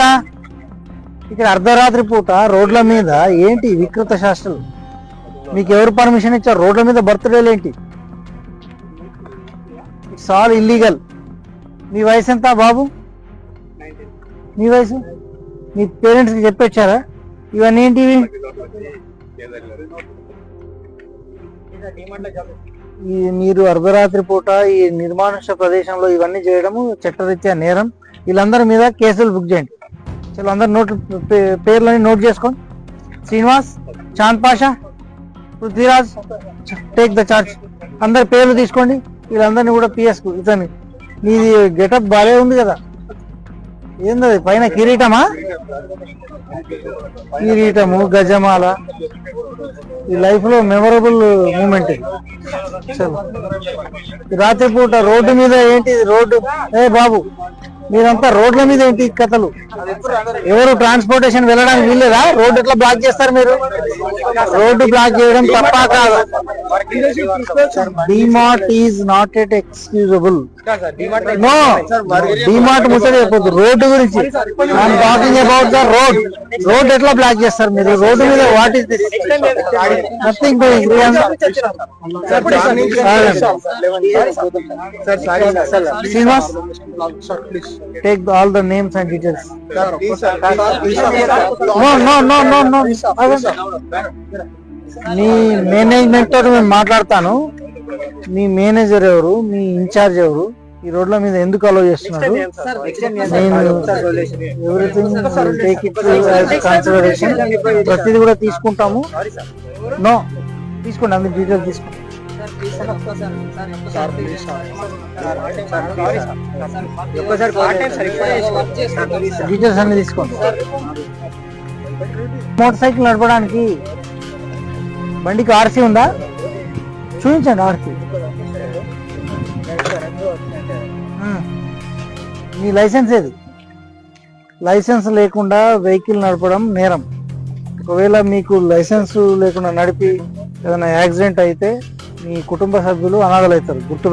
అక్క ఇక్కడ అర్ధరాత్రి పూట రోడ్ల మీద ఏంటి వికృత శాస్త్రాలు మీకు ఎవరు పర్మిషన్ ఇచ్చారు? రోడ్ల మీద బర్త్డేలు ఏంటి? ఇట్స్ ఆల్ ఇల్లీగల్ మీ వయసు ఎంత బాబు? మీ వయసు? మీ పేరెంట్స్కి చెప్పొచ్చారా? ఇవన్నీ ఏంటివి ఈ మీరు అర్ధరాత్రి పూట ఈ నిర్మానుష ప్రదేశంలో ఇవన్నీ చేయడము చట్టరీత్యా నేరం. వీళ్ళందరి మీద కేసులు బుక్ చేయండి. చలో అందరు నోట్ పే- పేర్లని నోట్ చేసుకోండి Srinivas Chand Pasha Prithviraj take the charge అందరి పేర్లు తీసుకోండి. వీళ్ళందరినీ కూడా పిఎస్ ఇతని నీది గెటప్ బాగా ఉంది కదా. ఏంది పైన కిరీటమా? కిరీటము గజమాల. ఈ లైఫ్లో మెమరబుల్ మూమెంట్ రాత్రిపూట రోడ్డు మీద ఏంటి? రోడ్డు. ఏ బాబు. మీరంతా రోడ్ల మీద ఏంటి కథలు? ఎవరు ట్రాన్స్పోర్టేషన్ వెళ్ళడానికి వీల్లేదా? రోడ్డు ఎట్లా బ్లాక్ చేస్తారు మీరు? రోడ్డు బ్లాక్ చేయడం తప్ప కాదు? DMart is not at excusable no DMart ముసలి రోడ్డు గురించి. I'm talking about the road road ఎట్లా బ్లాక్ చేస్తారు మీరు? రోడ్డు మీద what is this nothing Srinivas take all the names and details no no no no no me management తోటి నేను మాట్లాడతాను మీ manager ఎవరు? మీ ఇన్ఛార్జ్ ఎవరు? ఈ రోడ్ల మీద ఎందుకు అలో చేస్తున్నారు? కన్సిడరేషన్ ప్రతిదీ కూడా తీసుకుంటాము. నో తీసుకోండి డీటెయిల్స్ తీసుకోండి. డీటెయిల్స్ అన్ని తీసుకోండి. మోటార్ సైకిల్ నడపడానికి. బండికి ఆర్సీ ఉందా? చూపించండి ఆర్సీ. మీ లైసెన్స్ ఏది? లైసెన్స్ లేకుండా వెహికల్ నడపడం నేరం. ఒకవేళ మీకు లైసెన్స్ లేకుండా నడిపి ఏదైనా యాక్సిడెంట్ అయితే మీ కుటుంబ సభ్యులు అనాథలు అవుతారు గుర్తు